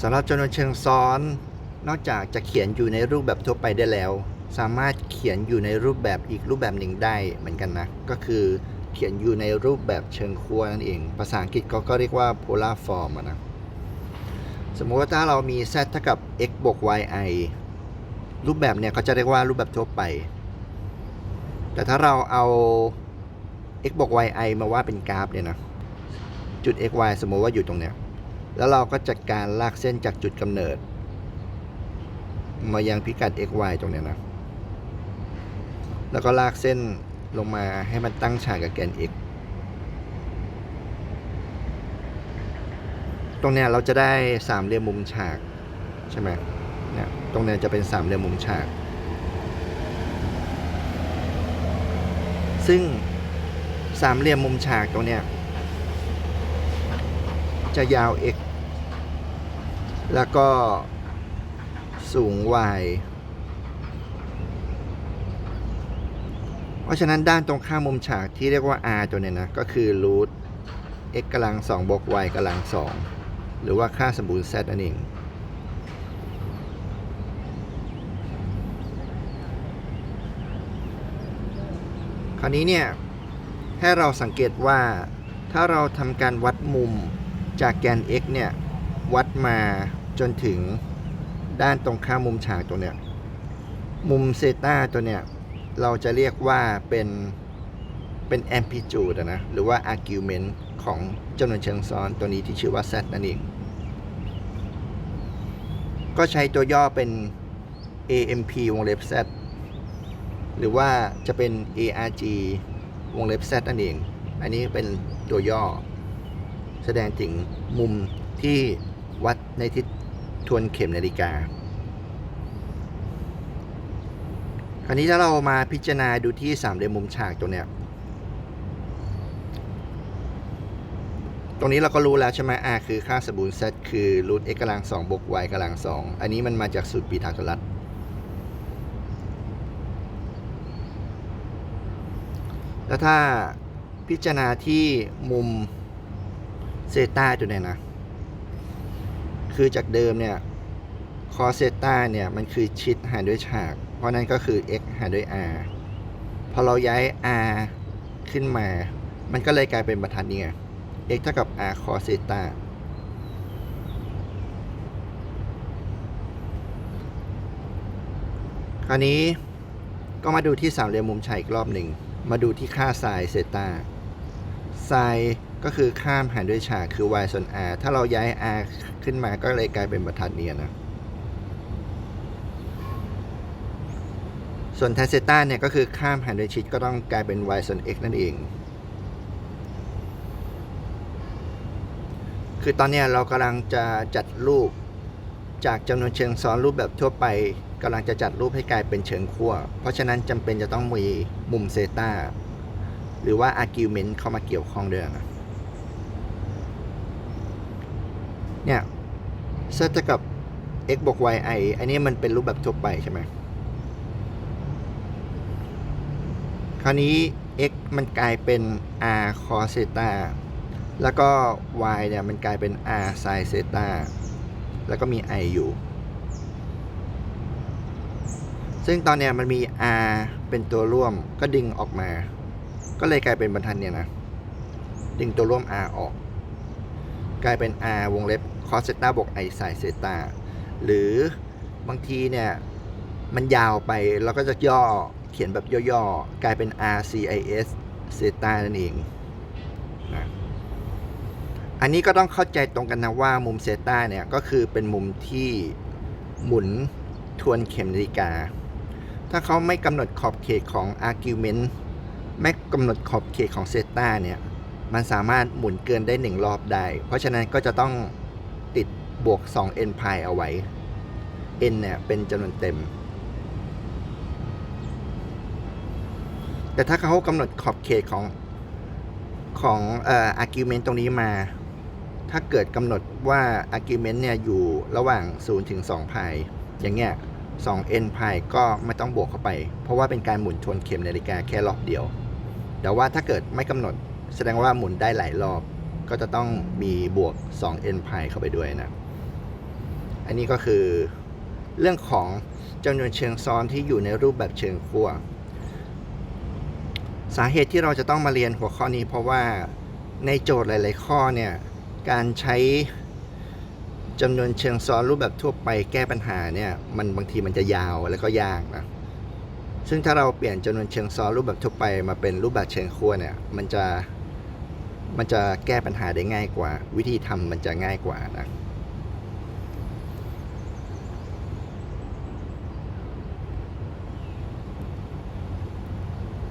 สำหรับจำนวนเชิงซ้อน นอกจากจะเขียนอยู่ในรูปแบบทั่วไปได้แล้ว สามารถเขียนอยู่ในรูปแบบอีกรูปแบบหนึ่งได้เหมือนกันนะ ก็คือเขียนอยู่ในรูปแบบเชิงขั้วนั่นเอง ภาษาอังกฤษก็ก็เรียกว่า polar form นะ สมมุติว่าถ้าเรามี z เท่ากับ x บวก yi รูปแบบเนี่ยเขาจะเรียกว่ารูปแบบทั่วไป แต่ถ้าเราเอา x บวก yi มาว่าเป็นกราฟเนี่ยนะ จุด x y สมมติว่าอยู่ตรงเนี้ย แล้วเราก็จัดการลากเส้นจากจุดกำเนิด มายังพิกัด x y ตรงนี้นะ แล้วก็ลากเส้นลงมาให้มันตั้งฉากกับแกน x ตรงเนี้ยเราจะได้สามเหลี่ยมมุมฉากใช่ไหมเนี่ยตรงเนี้ยจะเป็นสามเหลี่ยมมุมฉาก ซึ่งสามเหลี่ยมมุมฉากตรงเนี้ย จะยาว x แล้วก็สูง y เพราะฉะนั้นด้านตรงข้ามมุมฉากที่เรียกว่า r ตัวเนี้ยนะ ก็คือ root x กำลัง2บวก y กำลัง 2 หรือว่าค่าสมบูรณ์ z นั่นเองคราวนี้เนี่ยให้เราสังเกตว่าถ้าเราทำการวัดมุม จากแกน x เนี่ย วัดมาจนถึงด้านตรงข้ามมุมฉากตัวเนี้ย มุมเซต้าตัวเนี้ย เราจะเรียกว่าเป็นเป็น amplitude อะนะ หรือว่า argument ของจำนวนเชิงซ้อนตัวนี้ที่ชื่อว่า z นั่นเอง ก็ใช้ตัวย่อเป็น amp วงเล็บ z หรือว่าจะเป็น arg วงเล็บ z นั่นเอง อันนี้เป็นตัวย่อ แสดงถึงมุมที่วัดในทิศทวนเข็มนาฬิกา คราวนี้ถ้าเรามาพิจารณาดูที่สามเหลี่ยมมุมฉากตรงเนี้ย ตรงนี้เราก็รู้แล้วใช่ไหม r คือค่าสมบูรณ์ z คือ root x กำลัง2บวก y กำลัง2อันนี้มันมาจากสูตรปีทาโกรัสแล้วถ้าพิจารณาที่มุม เซต้าตัวเนี้ยนะ คือจากเดิมเนี่ยคอเซต้าเนี่ยมันคือชิดหารด้วยฉาก เพราะนั้นก็คือ x หารด้วย r พอเราย้าย r ขึ้นมา มันก็เลยกลายเป็นบรรทัดนี้ไง x เท่ากับ r cos เซต้าคราวนี้ก็มาดูที่สามเหลี่ยมมุมฉากอีกรอบหนึ่ง มาดูที่ค่าไซน์เซต้าไซน์ ก็คือข้ามหารด้วยฉากคือ y ส่วน r ถ้าเราย้าย r ขึ้นมาก็เลยกลายเป็นบรรทัดนี้นะ ส่วน tan เซต้าเนี่ยก็คือข้ามหารด้วยชิดก็ต้องกลายเป็น y ส่วน x นั่นเอง คือตอนนี้เรากำลังจะจัดรูปจากจำนวนเชิงซ้อนรูปแบบทั่วไปกำลังจะจัดรูปให้กลายเป็นเชิงขั้ว เพราะฉะนั้นจำเป็นจะต้องมีมุมเซตาหรือว่า argument เข้ามาเกี่ยวข้องด้วยนะ เนี่ยเซตกับ x บวก y i อันนี้มันเป็นรูปแบบทั่วไปใช่ไหมคราวนี้ x มันกลายเป็น r cos เซตาแล้วก็ y เนี่ยมันกลายเป็น r sin เซตาแล้วก็มี i อยู่ ซึ่งตอนเนี้ยมันมี r เป็นตัวร่วมก็ดึงออกมา ก็เลยกลายเป็นบรรทัดเนี่ยนะ ดึงตัวร่วม r ออก กลายเป็น r วงเล็บ cos เซต้าบวก i sin เซต้าหรือบางทีเนี่ย มันยาวไปเราก็จะย่อเขียนแบบย่อๆ กลายเป็น RCIS เซต้านั่นเองนะอันนี้ก็ต้องเข้าใจตรงกันนะว่ามุมเซต้าเนี่ยก็คือเป็นมุมที่หมุนทวนเข็มนาฬิกา ถ้าเขาไม่กำหนดขอบเขตของ argument ไม่กำหนดขอบเขตของเซต้าเนี่ย มันสามารถหมุนเกินได้หนึ่งรอบได้ เพราะฉะนั้นก็จะต้อง บวก 2 n pi เอาไว้ n เนี่ยเป็นจำนวนเต็ม แต่ถ้าเขากำหนดขอบเขตของของเอ่อ argument ตรงนี้มา ถ้าเกิดกำหนดว่า argument เนี่ยอยู่ระหว่าง 0 ถึง2 pi อย่างเงี้ย 2 n pi ก็ไม่ต้องบวกเข้าไป เพราะว่าเป็นการหมุนทวนเข็มนาฬิกาแค่รอบเดียว แต่ว่าถ้าเกิดไม่กำหนดแสดงว่าหมุนได้หลายรอบ ก็จะต้องมีบวก 2 n pi เข้าไปด้วยนะ อันนี้ก็คือเรื่องของจำนวนเชิงซ้อนที่อยู่ในรูปแบบเชิงขั้วสาเหตุที่เราจะต้องมาเรียนหัวข้อนี้เพราะว่าในโจทย์หลาย ๆ ข้อเนี่ยการใช้จำนวนเชิงซ้อนรูปแบบทั่วไปแก้ปัญหาเนี่ยมันบางทีมันจะยาวแล้วก็ยากนะซึ่งถ้าเราเปลี่ยนจำนวนเชิงซ้อนรูปแบบทั่วไปมาเป็นรูปแบบเชิงขั้วเนี่ยมันจะมันจะแก้ปัญหาได้ง่ายกว่า วิธีทำมันจะง่ายกว่านะ